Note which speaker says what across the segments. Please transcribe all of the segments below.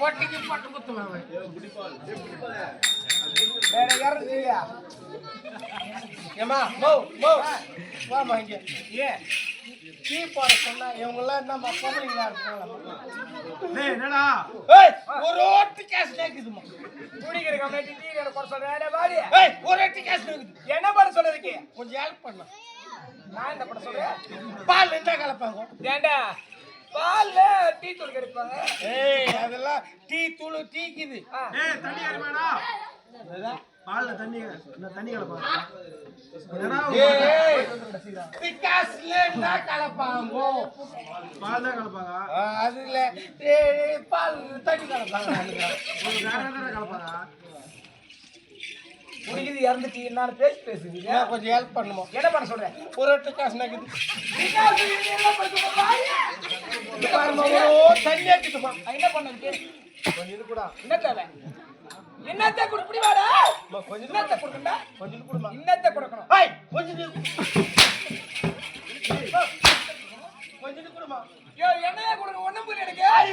Speaker 1: பொட்டிக்கு பொட்டை குத்துவாங்க வேற யாரும் இல்லையா? ஏமா மோ மோ. வாமா இங்க. ஏன் டீ போட சொன்னா இவங்கெல்லாம் என்ன பொம்பளைங்களா இருக்காங்களா?
Speaker 2: டேய் என்னடா?
Speaker 1: ஏய் ஒரு ஓட்டு கேஸ் கேக்குதுமா குடிக்கிற கம்யூனிட்டி டீ கடை போட சொல்றேன் பாடி ஏய் ஒரு ஓட்டு கேஸ் கேக்குது. என்ன பண்ண சொல்றதுக்கு? கொஞ்சம் ஹெல்ப் பண்ணு. நான் என்ன பண்ண சொல்றேன்? பால் என்ன கலப்பாங்க. ஏண்டா? பால்ல டீ தூள் கிடைப்பாங்க. ஏய் அதெல்லாம் டீ தூள் டீக்குது.
Speaker 2: டேய் தண்ணி கலப்பாடா பால்ல தண்ணி தண்ணி கலப்பா. என்னடா
Speaker 1: ஏய் டிகாஸ்ல என்ன கலப்பாங்க?
Speaker 2: பால் தான் கலப்பாங்க.
Speaker 1: அதுல ஏய் பால் தண்ணி கலப்பாங்க.
Speaker 2: வேற எதுனா கலப்பாங்க
Speaker 1: குடிக்குது இறந்துட்டு நான் பேசி பேசுவீங்க. கொஞ்சம் ஹெல்ப் பண்ணுமா? என்ன பண்ண சொல்றேன்? ஒரு எட்டு காசு நக்குது தண்ணி ஆக்கிட்டுமா என்ன பண்ண கொஞ்சம் இது கூட. என்ன தேவை என்னத்த குடுப்படி வாடா. கொஞ்சம் என்னத்த கொடுக்கண்டா கொஞ்சம் கொடுமா? என்னத்த கொடுக்கணும். ஹாய் கொஞ்சம். கொஞ்சம் கொடுமா? யோ என்னையா கொடுங்க ஒண்ணும் புரியல எனக்கு ஐய்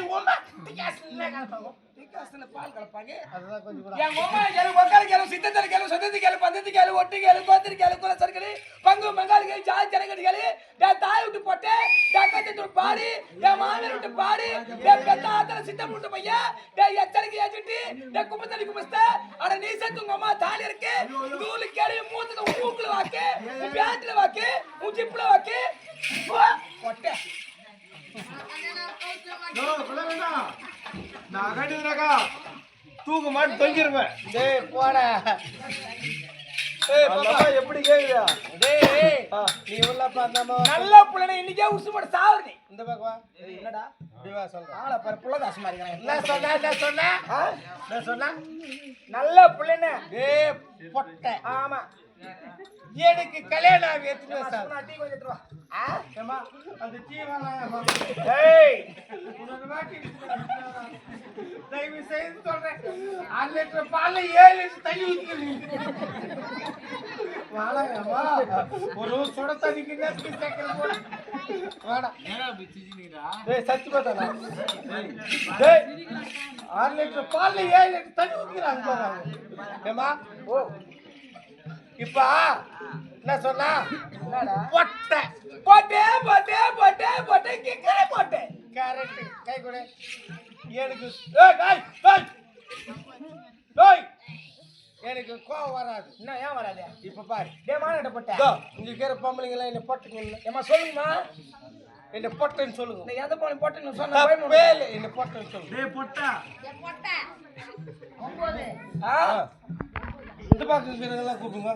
Speaker 1: என்ன கலப்பாங்க டிகாஸ்ல பால் கலப்பாங்க. அதுதான் கொஞ்சம் என் அம்மா கேளு ஒக்கால கேளு சித்தத்தல கேளு சொந்தத்தி கேளு பந்தத்தி கேளு ஒட்டி கேளு கோத்திரி கேளு குல சர்க்கரை பங்கு மங்காளி கேளு ஜாதி ஜனகடி கேளு. என் தாய் விட்டு போட்டு என் கத்தி விட்டு பாடி என் மாமியார் விட்டு பாடி என் பெத்த ஆத்தல சித்தம் விட்டு பையன். என் எச்சரிக்கை ஏச்சிட்டு என் கும்பத்தடி கும்பஸ்த. அட நீ சேர்த்து உங்க அம்மா தாலி இருக்கு. நூலு கேளு மூத்துக்கு மூக்குல வாக்கு உன் பேண்ட்ல வாக்கு உன் ஜிப்ல வாக்கு. பொட்டை.
Speaker 2: நோ சொல்ல வேண்டாம். நான் கட்டிதுனாக்கா தூக்கு மாட்டி தொங்கிருவேன்.
Speaker 1: டேய் போடா.
Speaker 2: எப்படி கேக்குதா?
Speaker 1: டேய்.
Speaker 2: நீ உள்ள
Speaker 1: நல்ல புள்ளனை இன்னைக்கே உசு சாவு நீ.
Speaker 2: இந்த பக்கம்?
Speaker 1: என்னடா?
Speaker 2: சொல்றேன்
Speaker 1: ஆளை பாரு புள்ள தாசு மாதிரி
Speaker 2: என்ன சொன்ன என்ன சொன்ன?
Speaker 1: ஆ?
Speaker 2: என்ன சொன்ன?
Speaker 1: நல்ல புள்ளனை
Speaker 2: பொட்டை.
Speaker 1: ஆமா.
Speaker 3: எனக்கு கல்யாணம் ஆகுது?
Speaker 1: நான் டீ கொஞ்சம்.
Speaker 3: ஆ? அந்த டீ.
Speaker 1: ஏய்!
Speaker 3: வாட்டி தயவு செய்து சொல்றேன். அரை லிட்டர் பால்ல ஏழு லிட்டர் தண்ணி ஊத்திக்கிறீங்க வேணாங்கம்மா ஒரு சுட தண்ணிக்கு நேரத்துக்கு சக்கரை போட வேணாம் ஆறு லிட்டர் பால்ல ஏழு லிட்டர் தண்ணி ஊத்திக்கிறாங்க ஏம்மா ஓ இப்ப என்ன சொன்னா? பொட்டை.
Speaker 1: போட்டே போட்டே போட்டே போட்டே கிக்கரை போட்டே.
Speaker 3: கரெக்ட் கை கொடு. எனக்கு எனக்கு கோவம் வராது.
Speaker 1: என்ன ஏன் வராது?
Speaker 3: இப்ப பாரு.
Speaker 1: டேய் மானட்ட போட்டே.
Speaker 3: இதோ, இங்க இருக்கிற பொம்பளைங்க எல்லாம் என்ன பொட்டுங்க
Speaker 1: ஏமா சொல்லுங்கம்மா.
Speaker 3: என்ன பொட்டுன்னு சொல்லுங்க.
Speaker 1: எந்த போன போட்டுன்னு சொன்ன
Speaker 3: இல்லை. என்ன பொட்டுன்னு சொல்லுங்க.
Speaker 2: டேய் பொட்டா.
Speaker 1: ஆ.
Speaker 3: இந்த பக்கம் இருக்கிறவங்களாம் கூப்பிடுங்க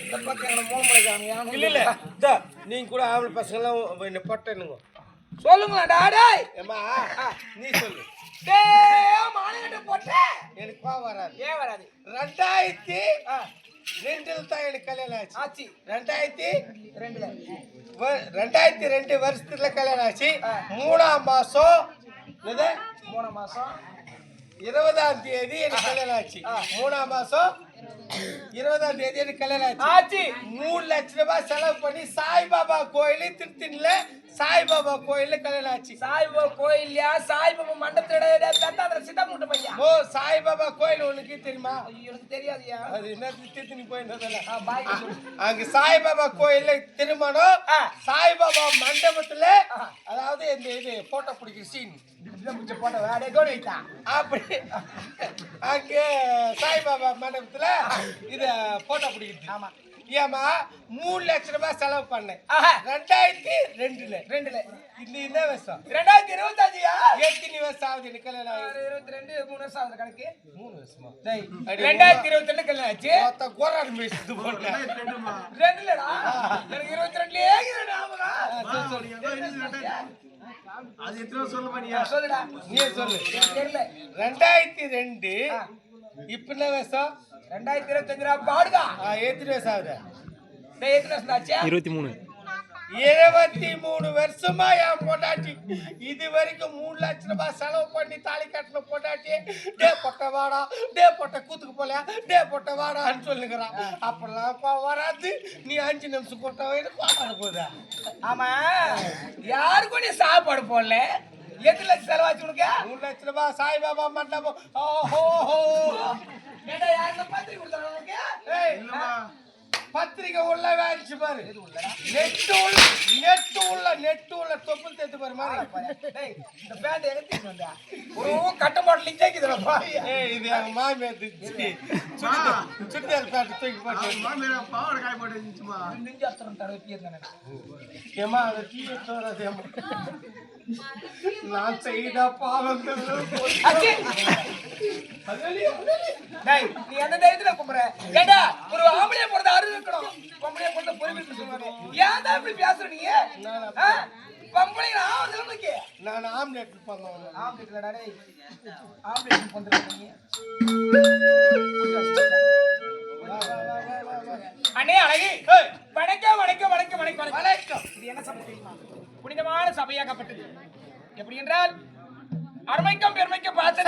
Speaker 1: இந்த பக்கம் என்ன மூணு மணிக்கு
Speaker 3: இல்ல இல்ல இதோ, நீங்க கூட ஆம்பளை பசங்க எல்லாம் என்ன பொட்டுங்க
Speaker 1: சொல்லுங்களா டாடேய்
Speaker 3: ஏமா நீ சொல்லு எனக்கு கோவம் வராது.
Speaker 1: ஏன் வராது?
Speaker 3: ரெண்டாயிரத்தி ரெண்டில் தான் எனக்கு கல்யாணம் ஆச்சு.
Speaker 1: ஆச்சி.
Speaker 3: ரெண்டாயிரத்தி
Speaker 1: ரெண்டுல.
Speaker 3: ரெண்டாயிரத்தி ரெண்டு வருஷத்துல கல்யாணம் ஆச்சு. மூணாம் மாசம் என்னது?
Speaker 1: மூணு மாசம்.
Speaker 3: இருபதாம் தேதி எனக்கு கல்யாணம் ஆச்சு. மூணாம் மாசம் இருபதாம் தேதி எனக்கு கல்யாணம் ஆச்சு. மூணு லட்ச ரூபாய் செலவு பண்ணி சாய்பாபா கோயில் திருத்தின்ல சாய்பாபா கோயில்ல கல்யாணம் ஆச்சு.
Speaker 1: சாய்பாபா கோயில்யா சாய்பாபா மண்டபத்தோட தத்தாந்திர சித்தா மூட்டை பையா?
Speaker 3: ஓ சாய்பாபா கோயில் உனக்கு தெரியுமா?
Speaker 1: ஐயோ எனக்கு தெரியாதுயா
Speaker 3: அது என்ன திருத்தணி போயிருந்ததில்ல அங்க சாய்பாபா கோயில்ல திருமணம். சாய்பாபா மண்டபத்துல. அதாவது இந்த இது போட்டோ பிடிக்கிற சீன்
Speaker 1: போட்ட வேடே கோடி வைத்தா
Speaker 3: அப்படி. அங்க சாய்பாபா மண்டபத்துல இத போட்டோ பிடிக்கிறது.
Speaker 1: ஆமா.
Speaker 3: ஏமா மூணு லட்ச ரூபாய் செலவு பண்ணேன்.
Speaker 1: ஆஹா.
Speaker 3: ரெண்டாயிரத்தி ரெண்டுல.
Speaker 1: ரெண்டுல.
Speaker 3: இது என்ன வருஷம்.
Speaker 1: ரெண்டாயிரத்தி இருபத்தஞ்சியா?
Speaker 3: எத்தனை வருஷம் ஆகுது? எனக்கு கல்யாணம்?
Speaker 1: இருபத்தி ரெண்டு மூணு வருஷம் ஆகுது கணக்கு.
Speaker 3: மூணு வருஷமா?
Speaker 1: டேய் ரெண்டாயிரத்தி இருபத்தி ரெண்டு கல்யாணம் ஆச்சு.
Speaker 3: மொத்த கோராடு பேசிட்டு போட்டேன்.
Speaker 1: ரெண்டுலடா. எனக்கு இருபத்தி ரெண்டுலயே.
Speaker 2: அது எத்தனை சொல்ல பண்ணியா
Speaker 1: சொல்லுடா.
Speaker 3: நீயே சொல்லு.
Speaker 1: எனக்கு தெரியல.
Speaker 3: ரெண்டாயிரத்தி ரெண்டு இப்ப என்ன
Speaker 1: ரெண்டாயிரத்தி இருபத்தஞ்சு ரூபா பாடுதா
Speaker 3: எத்தனை வருஷம் ஆகுது
Speaker 1: எத்தனை வருஷம் ஆச்சு?
Speaker 4: இருபத்தி மூணு.
Speaker 3: இருபத்தி மூணு வருஷமா என் பொண்டாட்டி. இது வரைக்கும் மூணு லட்ச ரூபாய் செலவு பண்ணி தாலி கட்டின பொண்டாட்டி. டே பொட்ட வாடா. டே பொட்ட கூத்துக்கு போலையா? டே பொட்ட வாடான்னு சொல்லுங்கிறான் அப்பெல்லாம் வராது. நீ அஞ்சு நிமிஷம் வயிறு போதா
Speaker 1: ஆமா. யாருக்கும் நீ சாப்பாடு போடல. எட்டு லட்சம் செலவாச்சு உனக்கு?
Speaker 3: மூணு லட்ச ரூபாய் சாய்பாபா மண்டபம். ஓஹோ.
Speaker 1: ஏண்டா யாருன்னு பத்திரிக்கை கொடுத்தாங்க உனக்கு?
Speaker 3: ஏய், பத்திரிக்கை உள்ள வேடிச்சு பாரு. நெட்டு உள்ள நெட்டு உள்ள நெட்டு உள்ள தொப்புள் தேத்து பாரு மாதிரி.
Speaker 1: டேய் இந்த பேண்ட் எங்க தீட்டு வந்தா. ஒரு கட்ட மாடல் லிஞ்சாக்கிதுடா பாய்
Speaker 3: ஏய் இது எங்க மாமியார் சுடிதார் சுடிதார் பேண்ட் தூக்கி போட்டு.
Speaker 2: பாவாடை காய போட்டு இருந்துச்சுமா.
Speaker 1: நெஞ்சாஸ்திரம் தடவை தீர்ந்தானே
Speaker 3: ஏமா அதை டீ எடுத்து ஏமா நான் செய்த
Speaker 1: டேய் நீ அந்த தைரியத்துல கும்புற? ஏண்டா ஒரு ஆம்பளைய பிறந்த அருள் இருக்கணும். பொம்பளைய பிறந்த பொறுப்பு சொல்லுவாங்க ஏன் தான் இப்படி பேசுற நீ? பொம்பளை ஆவது
Speaker 3: நான் ஆம்லெட் பண்ணோம்
Speaker 1: ஆம்பளை இல்லடா டேய் ஆம்பளை பண்ற நீ? அண்ணே அழகி. வணக்கம் வணக்கம் வணக்கம் வணக்கம் வணக்கம். இது என்ன சபை தெரியுமா? புனிதமான சபையாக்கப்பட்டது. எப்படி என்றால் அருமைக்கும் பெருமைக்கும் பார்த்து